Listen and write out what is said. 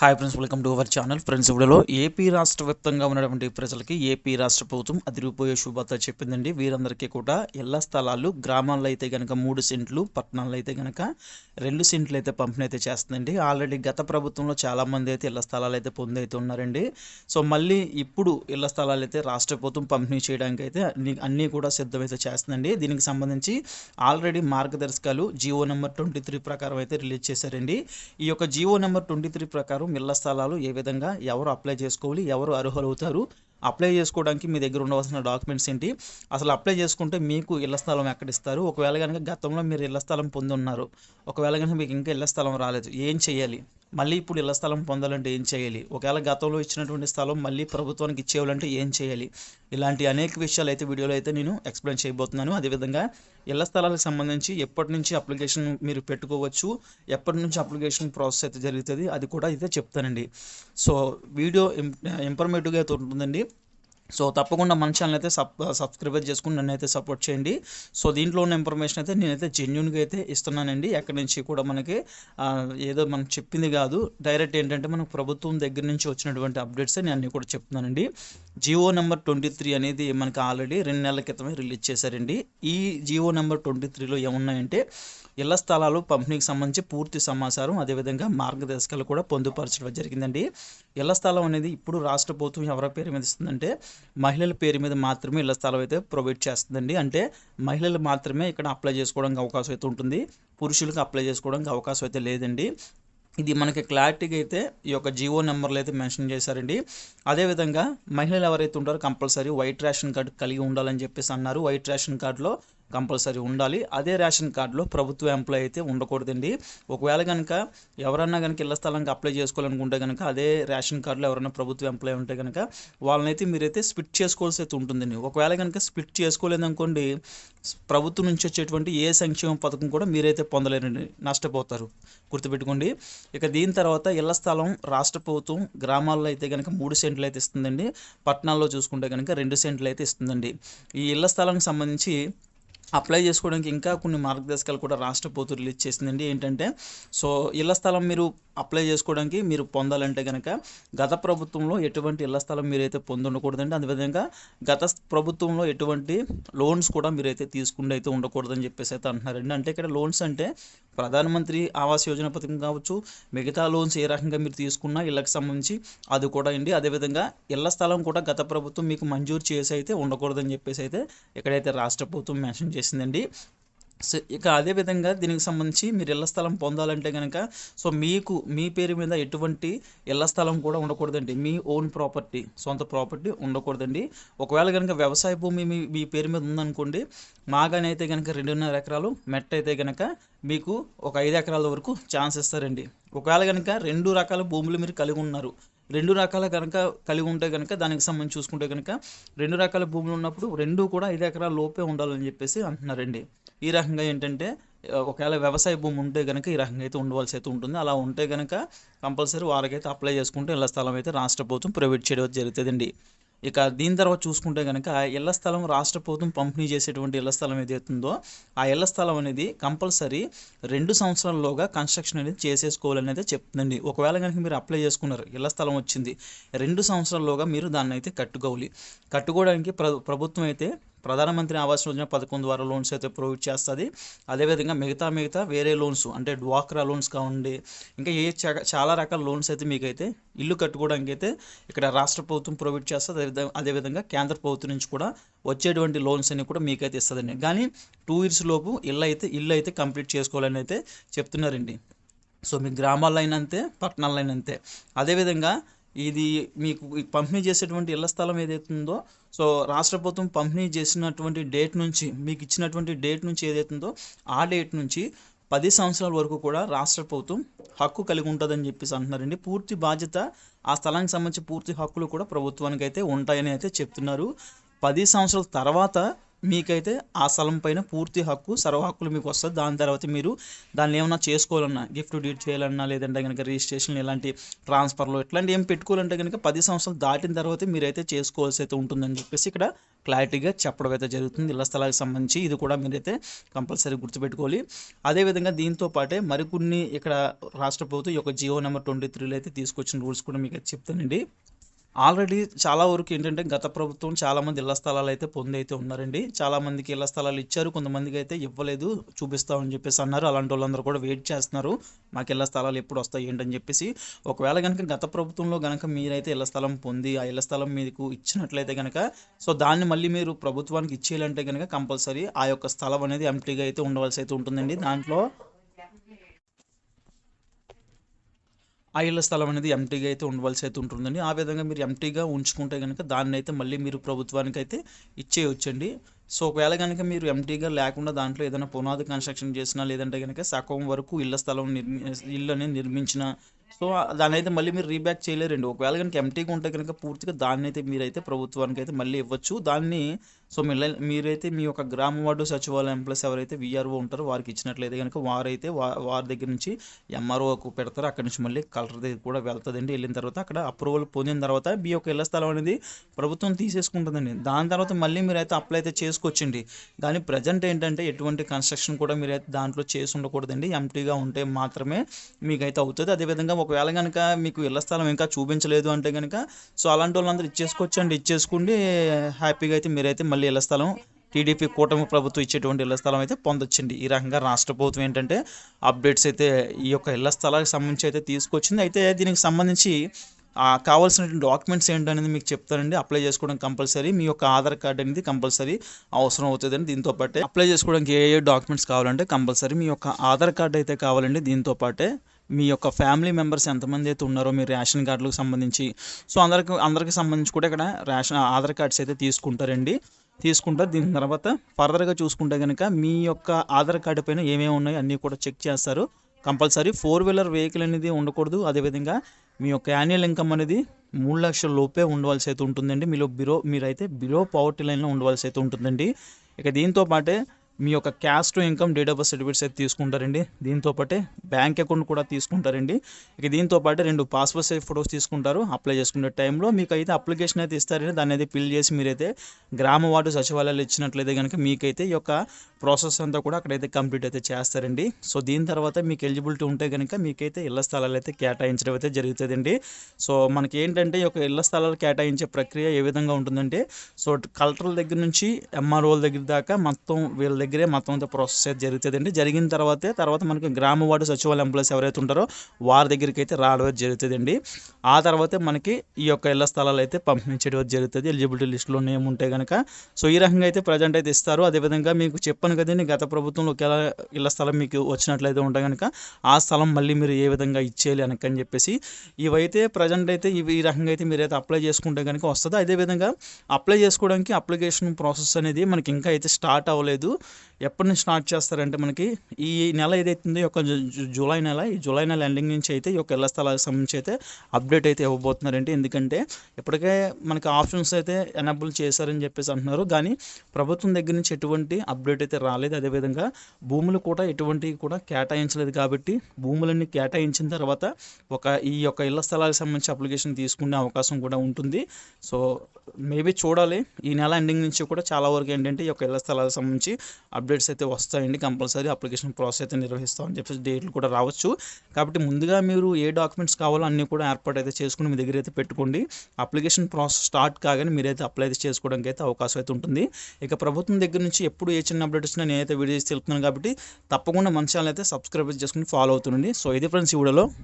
Hi friends welcome to our channel friends ఇప్పుడులో AP రాష్ట్ర వ్యాప్తంగా ఉన్నటువంటి ప్రజలకి ఏపీ రాష్ట్ర ప్రభుత్వం అదిరిపోయే శుభార్త చెప్పిందండి. వీరందరికీ కూడా ఇళ్ళ స్థలాలు గ్రామాల్లో అయితే కనుక మూడు సెంట్లు పట్టణాల్లో అయితే కనుక రెండు సెంట్లు అయితే పంపిణీ అయితే చేస్తుందండి. ఆల్రెడీ గత ప్రభుత్వంలో చాలామంది అయితే ఇళ్ళ స్థలాలు అయితే పొంది అయితే ఉన్నారండి. సో మళ్ళీ ఇప్పుడు ఇళ్ళ స్థలాలు అయితే రాష్ట్ర ప్రభుత్వం పంపిణీ చేయడానికి అయితే అన్ని అన్నీ కూడా సిద్ధమైతే చేస్తుందండి. దీనికి సంబంధించి ఆల్రెడీ మార్గదర్శకాలు జియో నెంబర్ ట్వంటీ త్రీ ప్రకారం అయితే రిలీజ్ చేశారండి. ఈ యొక్క జియో నెంబర్ ట్వంటీ త్రీ ప్రకారం ఇళ్ళ స్థలాలు ఏ విధంగా ఎవరు అప్లై చేసుకోవాలి ఎవరు అర్హులు అవుతారు అప్లై చేసుకోవడానికి మీ దగ్గర ఉండవలసిన డాక్యుమెంట్స్ ఏంటి? అసలు అప్లై చేసుకుంటే మీకు ఇళ్ళ స్థలం ఎక్కడ ఇస్తారు? ఒకవేళ కనుక గతంలో మీరు ఇళ్ళ స్థలం పొంది ఉన్నారు ఒకవేళ కనుక మీకు ఇంకా ఇళ్ళ స్థలం రాలేదు ఏం చేయాలి? మళ్ళీ ఇప్పుడు ఇళ్ళ స్థలం పొందాలంటే ఏం చేయాలి? ఒకవేళ గతంలో ఇచ్చినటువంటి స్థలం మళ్ళీ ప్రభుత్వానికి ఇచ్చేయాలంటే ఏం చేయాలి? ఇలాంటి అనేక విషయాలు అయితే వీడియోలో అయితే నేను ఎక్స్ప్లెయిన్ చేయబోతున్నాను. అదేవిధంగా ఇళ్ళ స్థలాలకు సంబంధించి ఎప్పటి నుంచి అప్లికేషన్ మీరు పెట్టుకోవచ్చు ఎప్పటి నుంచి అప్లికేషన్ ప్రాసెస్ అయితే జరుగుతుంది అది కూడా అయితే చెప్తానండి. సో వీడియో ఇన్ఫర్మేటివ్గా అయితే ఉంటుందండి. సో తప్పకుండా మన ఛానల్ అయితే సబ్ సబ్స్క్రైబ్ చేసుకుని నన్ను అయితే సపోర్ట్ చేయండి. సో దీంట్లో ఉన్న ఇన్ఫర్మేషన్ అయితే నేనైతే జెన్యున్గా అయితే ఇస్తున్నానండి. ఎక్కడి నుంచి కూడా మనకి ఏదో మనం చెప్పింది కాదు. డైరెక్ట్ ఏంటంటే మనకు ప్రభుత్వం దగ్గర నుంచి వచ్చినటువంటి అప్డేట్స్ నేను అన్నీ కూడా చెప్తున్నానండి. జియో నెంబర్ ట్వంటీ త్రీ అనేది మనకి ఆల్రెడీ రెండు నెలల క్రితమే రిలీజ్ చేశారండి. ఈ జియో నెంబర్ ట్వంటీ త్రీలో ఏమున్నాయంటే ఇళ్ళ స్థలాలు పంపిణీకి సంబంధించి పూర్తి సమాచారం అదేవిధంగా మార్గదర్శకాలు కూడా పొందుపరచడం జరిగిందండి. ఇళ్ళ స్థలం అనేది ఇప్పుడు రాష్ట్ర ప్రభుత్వం ఎవరి పేరు మీద ఇస్తుందంటే మహిళల పేరు మీద మాత్రమే ఇళ్ళ స్థలం అయితే ప్రొవైడ్ చేస్తుందండి. అంటే మహిళలు మాత్రమే ఇక్కడ అప్లై చేసుకోవడానికి అవకాశం అయితే ఉంటుంది. పురుషులకు అప్లై చేసుకోవడానికి అవకాశం అయితే లేదండి. ఇది మనకి క్లారిటీగా అయితే ఈ యొక్క జియో నెంబర్లు అయితే మెన్షన్ చేశారండి. అదేవిధంగా మహిళలు ఎవరైతే ఉంటారో కంపల్సరీ వైట్ రేషన్ కార్డు కలిగి ఉండాలని చెప్పేసి అన్నారు. వైట్ రేషన్ కార్డులో కంపల్సరీ ఉండాలి. అదే రేషన్ కార్డులో ప్రభుత్వ ఎంప్లాయ్ అయితే ఉండకూడదండి. ఒకవేళ కనుక ఎవరన్నా కనుక ఇళ్ళ స్థలానికి అప్లై చేసుకోవాలనుకుంటే కనుక అదే రేషన్ కార్డులో ఎవరైనా ప్రభుత్వ ఎంప్లాయ్ ఉంటే కనుక వాళ్ళనైతే మీరైతే స్ప్లిట్ చేసుకోవాల్సి అయితే ఉంటుందండి. ఒకవేళ కనుక స్ప్లిట్ చేసుకోలేదనుకోండి ప్రభుత్వం నుంచి వచ్చేటువంటి ఏ సంక్షేమ పథకం కూడా మీరైతే పొందలేరండి. నష్టపోతారు. గుర్తుపెట్టుకోండి. ఇక దీని తర్వాత ఇళ్ళ స్థలం రాష్ట్ర ప్రభుత్వం గ్రామాల్లో అయితే కనుక మూడు సెంట్లు అయితే ఇస్తుందండి. పట్టణాల్లో చూసుకుంటే కనుక రెండు సెంట్లు అయితే ఇస్తుందండి. ఈ ఇళ్ళ స్థలానికి సంబంధించి అప్లై చేసుకోవడానికి ఇంకా కొన్ని మార్గదర్శకాలు కూడా రాష్ట్ర ప్రభుత్వం రిలీజ్ చేసిందండి. ఏంటంటే సో ఇళ్ళ స్థలం మీరు అప్లై చేసుకోవడానికి మీరు పొందాలంటే కనుక గత ప్రభుత్వంలో ఎటువంటి ఇళ్ళ స్థలం మీరైతే పొంది ఉండకూడదండి అదేవిధంగా గత ప్రభుత్వంలో ఎటువంటి లోన్స్ కూడా మీరైతే తీసుకుంటూ అయితే ఉండకూడదని చెప్పేసి అయితే అంటున్నారండి. అంటే ఇక్కడ లోన్స్ అంటే ప్రధానమంత్రి ఆవాస్ యోజన పథకం కావచ్చు మిగతా లోన్స్ ఏ రకంగా మీరు తీసుకున్నా ఇళ్ళకి సంబంధించి అది కూడా అండి. అదేవిధంగా ఇళ్ళ స్థలం కూడా గత ప్రభుత్వం మీకు మంజూరు చేసి అయితే ఉండకూడదని చెప్పేసి అయితే ఇక్కడైతే రాష్ట్ర ప్రభుత్వం మెన్షన్ చేసిందండి. సో ఇక అదేవిధంగా దీనికి సంబంధించి మీరు ఇళ్ళ స్థలం పొందాలంటే కనుక సో మీకు మీ పేరు మీద ఎటువంటి ఇళ్ళ స్థలం కూడా ఉండకూడదండి. మీ ఓన్ ప్రాపర్టీ సొంత ప్రాపర్టీ ఉండకూడదండి. ఒకవేళ కనుక వ్యవసాయ భూమి మీ మీ పేరు మీద ఉందనుకోండి మాగానే అయితే కనుక రెండున్నర ఎకరాలు మెట్ అయితే కనుక మీకు ఒక ఐదు ఎకరాల వరకు ఛాన్స్ ఇస్తారండి. ఒకవేళ కనుక రెండు రకాల భూములు మీరు కలిగి ఉన్నారు రెండు రకాల కనుక కలిగి ఉంటే కనుక దానికి సంబంధించి చూసుకుంటే కనుక రెండు రకాల భూములు ఉన్నప్పుడు రెండు కూడా ఐదు ఎకరాల లోపే ఉండాలని చెప్పేసి అంటున్నారండి. ఈ రకంగా ఏంటంటే ఒకవేళ వ్యవసాయ భూమి ఉంటే కనుక ఈ రకంగా అయితే ఉండవలసి అయితే ఉంటుంది. అలా ఉంటే కనుక కంపల్సరీ వారికైతే అప్లై చేసుకుంటే ఇళ్ళ స్థలం అయితే రాష్ట్ర ప్రభుత్వం ప్రొవైడ్ చేయడం జరుగుతుందండి. ఇక దీని తర్వాత చూసుకుంటే కనుక ఇళ్ళ స్థలం రాష్ట్ర ప్రభుత్వం పంపిణీ చేసేటువంటి ఇళ్ళ స్థలం ఏదైతుందో ఆ ఇళ్ళ స్థలం అనేది కంపల్సరీ రెండు సంవత్సరాల్లోగా కన్స్ట్రక్షన్ అనేది చేసేసుకోవాలని అయితే చెప్తుందండి. ఒకవేళ కనుక మీరు అప్లై చేసుకున్నారు ఇళ్ళ స్థలం వచ్చింది రెండు సంవత్సరాల్లోగా మీరు దాన్ని అయితే కట్టుకోవాలి. కట్టుకోవడానికి ప్ర ప్రభుత్వం అయితే ప్రధానమంత్రి ఆవాస్ యోజన పథకం ద్వారా లోన్స్ అయితే ప్రొవైడ్ చేస్తుంది. అదేవిధంగా మిగతా మిగతా వేరే లోన్స్ అంటే డ్వాక్రా లోన్స్ కావండి ఇంకా ఏ చాలా రకాల లోన్స్ అయితే మీకైతే ఇల్లు కట్టుకోవడానికి అయితే ఇక్కడ రాష్ట్ర ప్రభుత్వం ప్రొవైడ్ చేస్తుంది. అదేవిధంగా కేంద్ర ప్రభుత్వం నుంచి కూడా వచ్చేటువంటి లోన్స్ అన్ని కూడా మీకైతే ఇస్తుందండి. కానీ టూ ఇయర్స్ లోపు ఇల్లు అయితే ఇల్లు అయితే కంప్లీట్ చేసుకోవాలని అయితే చెప్తున్నారండి. సో మీ గ్రామాల్లో అయినంతే పట్టణాల్లో అయినంతే అదేవిధంగా ఇది మీకు పంపిణీ చేసేటువంటి ఇళ్ళ స్థలం ఏదైతుందో సో రాష్ట్ర ప్రభుత్వం పంపిణీ చేసినటువంటి డేట్ నుంచి మీకు ఇచ్చినటువంటి డేట్ నుంచి ఏదైతుందో ఆ డేట్ నుంచి పది సంవత్సరాల వరకు కూడా రాష్ట్ర ప్రభుత్వం హక్కు కలిగి ఉంటుందని చెప్పేసి అంటున్నారండి. పూర్తి బాధ్యత ఆ స్థలానికి సంబంధించి పూర్తి హక్కులు కూడా ప్రభుత్వానికి అయితే ఉంటాయని అయితే చెప్తున్నారు. పది సంవత్సరాల తర్వాత మీకైతే ఆ స్థలం పైన పూర్తి హక్కు సర్వ హక్కులు మీకు వస్తుంది. దాని తర్వాత మీరు దాన్ని ఏమన్నా చేసుకోవాలన్నా గిఫ్ట్ డీడ్ చేయాలన్నా లేదంటే కనుక రిజిస్ట్రేషన్ ఇలాంటి ట్రాన్స్ఫర్లో ఇట్లాంటి ఏం పెట్టుకోవాలంటే కనుక పది సంవత్సరాలు దాటిన తర్వాత మీరైతే చేసుకోవాల్సి అయితే ఉంటుందని చెప్పేసి ఇక్కడ క్లారిటీగా చెప్పడం అయితే జరుగుతుంది. ఇళ్ళ స్థలాలకు సంబంధించి ఇది కూడా మీరైతే కంపల్సరీ గుర్తుపెట్టుకోవాలి. అదేవిధంగా దీంతో పాటే మరికొన్ని ఇక్కడ రాష్ట్ర ప్రభుత్వం యొక్క జియో నెంబర్ ట్వంటీ త్రీలో అయితే తీసుకొచ్చిన రూల్స్ కూడా మీకు అయితే చెప్తానండి. ఆల్రెడీ చాలా వరకు ఏంటంటే గత ప్రభుత్వం చాలామంది ఇళ్ళ స్థలాలు అయితే పొంది అయితే ఉన్నారండి చాలామందికి ఇళ్ళ స్థలాలు ఇచ్చారు. కొంతమందికి అయితే ఇవ్వలేదు. చూపిస్తామని చెప్పేసి అన్నారు. అలాంటి వాళ్ళందరూ కూడా వెయిట్ చేస్తున్నారు. మాకు ఇళ్ళ స్థలాలు ఎప్పుడు వస్తాయి ఏంటని చెప్పేసి. ఒకవేళ కనుక గత ప్రభుత్వంలో కనుక మీరైతే ఇళ్ళ స్థలం పొంది ఆ ఇళ్ళ స్థలం మీకు ఇచ్చినట్లయితే కనుక సో దాన్ని మళ్ళీ మీరు ప్రభుత్వానికి ఇచ్చేయాలంటే కనుక కంపల్సరీ ఆ యొక్క స్థలం అనేది ఎంటీగా అయితే ఉండవలసి అయితే ఉంటుందండి. దాంట్లో ఆ ఇళ్ళ స్థలం అనేది ఎంటీగా అయితే ఉండవలసి అయితే ఉంటుందండి. ఆ విధంగా మీరు ఎంటీగా ఉంచుకుంటే కనుక దాన్ని అయితే మళ్ళీ మీరు ప్రభుత్వానికి అయితే ఇచ్చేయొచ్చండి. సో ఒకవేళ కనుక మీరు ఎంటీగా లేకుండా దాంట్లో ఏదైనా పునాది కన్స్ట్రక్షన్ చేసినా లేదంటే కనుక సగం వరకు ఇళ్ళ స్థలం నిర్మి ఇల్లు అనేది నిర్మించిన సో దాన్ని అయితే మళ్ళీ మీరు రీబ్యాక్ చేయలేరండి. ఒకవేళ కనుక ఎంటీగా ఉంటే కనుక పూర్తిగా దాన్ని అయితే మీరైతే ప్రభుత్వానికి అయితే మళ్ళీ ఇవ్వచ్చు. దాన్ని సో మీరైతే మీ యొక్క గ్రామ వార్డు సచివాలయం ప్లస్ ఎవరైతే విఆర్ఓ ఉంటారో వారికి ఇచ్చినట్లయితే కనుక వారైతే వారి దగ్గర నుంచి ఎంఆర్ఓకు పెడతారు. అక్కడ నుంచి మళ్ళీ కలెక్టర్ దగ్గర కూడా వెళ్తుందండి. వెళ్ళిన తర్వాత అక్కడ అప్రూవల్ పొందిన తర్వాత మీ యొక్క ఇళ్ళ స్థలం అనేది ప్రభుత్వం తీసేసుకుంటుందండి. దాని తర్వాత మళ్ళీ మీరైతే అప్లై అయితే చేసుకోవచ్చండి. కానీ ప్రజెంట్ ఏంటంటే ఎటువంటి కన్స్ట్రక్షన్ కూడా మీరైతే దాంట్లో చేసి ఉండకూడదండి. ఎంటీగా ఉంటే మాత్రమే మీకైతే అవుతుంది. అదేవిధంగా ఒకవేళ కనుక మీకు ఇళ్ళ స్థలం ఇంకా చూపించలేదు అంటే కనుక సో అలాంటి వాళ్ళందరూ ఇచ్చేసుకోవచ్చండి. ఇచ్చేసుకుండి హ్యాపీగా అయితే మీరైతే మళ్ళీ ఇళ్ళ స్థలం టీడీపీ కూటమి ప్రభుత్వం ఇచ్చేటువంటి ఇళ్ళ స్థలం అయితే పొందొచ్చండి. ఈ రకంగా రాష్ట్ర ప్రభుత్వం ఏంటంటే అప్డేట్స్ అయితే ఈ యొక్క ఇళ్ళ స్థలాలకు సంబంధించి అయితే తీసుకొచ్చింది. అయితే దీనికి సంబంధించి కావాల్సిన కావాల్సినటువంటి డాక్యుమెంట్స్ ఏంటనేది మీకు చెప్తానండి. అప్లై చేసుకోవడం కంపల్సరీ. మీ యొక్క ఆధార్ కార్డ్ అనేది కంపల్సరీ అవసరం అవుతుందండి దీంతో పాటే. అప్లై చేసుకోవడానికి ఏ ఏ డాక్యుమెంట్స్ కావాలంటే కంపల్సరీ మీ యొక్క ఆధార్ కార్డ్ అయితే కావాలండి దీంతో పాటే. మీ యొక్క ఫ్యామిలీ మెంబర్స్ ఎంతమంది అయితే ఉన్నారో మీ రేషన్ కార్డులకు సంబంధించి. సో అందరికి అందరికి సంబంధించి కూడా ఇక్కడ రేషన్ ఆధార్ కార్డ్స్ అయితే తీసుకుంటారండి. తీసుకుంటారు. దీని తర్వాత ఫర్దర్గా చూసుకుంటే కనుక మీ యొక్క ఆధార్ కార్డు పైన ఏమేమి ఉన్నాయో అన్నీ కూడా చెక్ చేస్తారు. కంపల్సరీ ఫోర్ వీలర్ వెహికల్ అనేది ఉండకూడదు. అదేవిధంగా మీ యొక్క యాన్యువల్ ఇన్కమ్ అనేది మూడు లక్షల లోపే ఉండవలసి అయితే ఉంటుందండి. మీలో బిలో మీరైతే బిలో పవర్టీ లైన్లో ఉండవలసి అయితే ఉంటుందండి. ఇక దీంతో పాటే మీ యొక్క caste to income date of birth certificates అయితే తీసుకుంటారండి. దీంతో పాటే బ్యాంక్ అకౌంట్ కూడా తీసుకుంటారండి. ఇక దీంతో పాటు రెండు పాస్పోర్ట్ సైజ్ ఫొటోస్ తీసుకుంటారు. అప్లై చేసుకునే టైంలో మీకు అయితే అప్లికేషన్ అయితే ఇస్తారండి. దాన్ని అయితే ఫిల్ చేసి మీరైతే గ్రామ వార్డు సచివాలయాలు ఇచ్చినట్లయితే కనుక మీకైతే ఈ యొక్క ప్రాసెస్ అంతా కూడా అక్కడైతే కంప్లీట్ అయితే చేస్తారండి. సో దీని తర్వాత మీకు ఎలిజిబిలిటీ ఉంటే కనుక మీకైతే ఇళ్ళ స్థలాలు అయితే కేటాయించడం అయితే జరుగుతుందండి. సో మనకి ఏంటంటే ఈ యొక్క ఇళ్ళ స్థలాలు కేటాయించే ప్రక్రియ ఏ విధంగా ఉంటుందంటే సో కలెక్టర్ల దగ్గర నుంచి ఎంఆర్ఓల దగ్గర దాకా మొత్తం వీళ్ళ దగ్గరే మొత్తం అంతా ప్రాసెస్ అయితే జరుగుతుందండి. జరిగిన తర్వాతే తర్వాత మనకి గ్రామ వార్డు సచివాలయం ఎంప్లాయీస్ ఎవరైతే ఉంటారో వారి దగ్గరికి అయితే రావడం జరుగుతుందండి. ఆ తర్వాతే మనకి ఈ యొక్క ఇళ్ళ స్థలాలు అయితే పంపించడం జరుగుతుంది. ఎలిజిబిలిటీ లిస్టులో నేమ్ ఉంటే కనుక సో ఈ రకంగా అయితే ప్రజెంట్ అయితే ఇస్తారు. అదేవిధంగా మీకు చెప్పాను కదండి గత ప్రభుత్వంలో ఒకేలా ఇళ్ళ స్థలం మీకు వచ్చినట్లయితే ఉంటే కనుక ఆ స్థలం మళ్ళీ మీరు ఏ విధంగా ఇచ్చేయాలి అనకని చెప్పేసి ఇవైతే ప్రజెంట్ అయితే ఇవి ఈ రకంగా అయితే మీరైతే అప్లై చేసుకుంటే కనుక వస్తుంది. అదేవిధంగా అప్లై చేసుకోవడానికి అప్లికేషన్ ప్రాసెస్ అనేది మనకి ఇంకా అయితే స్టార్ట్ అవ్వలేదు. ఎప్పటి నుంచి స్టార్ట్ చేస్తారంటే మనకి ఈ నెల ఏదైతుందో ఈ యొక్క జూలై నెల ఈ జూలై నెల ఎండింగ్ నుంచి అయితే ఈ యొక్క ఇళ్ళ స్థలాలకు సంబంధించి అయితే అప్డేట్ అయితే ఇవ్వబోతున్నారండి. ఎందుకంటే ఇప్పటికే మనకి ఆప్షన్స్ అయితే ఎనబుల్ చేశారని చెప్పేసి అంటున్నారు. కానీ ప్రభుత్వం దగ్గర నుంచి ఎటువంటి అప్డేట్ అయితే రాలేదు. అదేవిధంగా భూములు కూడా ఎటువంటి కూడా కేటాయించలేదు కాబట్టి భూములన్నీ కేటాయించిన తర్వాత ఒక ఈ యొక్క ఇళ్ళ స్థలాలకు సంబంధించి అప్లికేషన్ తీసుకునే అవకాశం కూడా ఉంటుంది. సో మేబీ చూడాలి. ఈ నెల ఎండింగ్ నుంచి కూడా చాలా వరకు ఏంటంటే ఈ యొక్క ఇళ్ళ స్థలాలకు సంబంధించి అప్డేట్స్ అయితే వస్తాయండి. కంపల్సరీ అప్లికేషన్ ప్రాసెస్ అయితే నిర్వహిస్తామని చెప్పేసి డేట్లు కూడా రావచ్చు. కాబట్టి ముందుగా మీరు ఏ డాక్యుమెంట్స్ కావాలో అన్నీ కూడా ఏర్పాటు అయితే చేసుకుని మీ దగ్గర అయితే పెట్టుకోండి. అప్లికేషన్ ప్రాసెస్ స్టార్ట్ కాగానే మీరైతే అప్లై అయితే చేసుకోవడానికి అయితే అవకాశం అయితే ఉంటుంది. ఇక ప్రభుత్వం దగ్గర నుంచి ఎప్పుడు ఏ చిన్న అప్డేట్ వచ్చినా నేనైతే వీడియోస్ తెలుపుతున్నాను కాబట్టి తప్పకుండా మన ఛానల్ అయితే సబ్స్క్రైబ్ చేసుకుని ఫాలో అవుతుండండి. సో ఇది ఫ్రెండ్స్ ఈ వీడియోలో.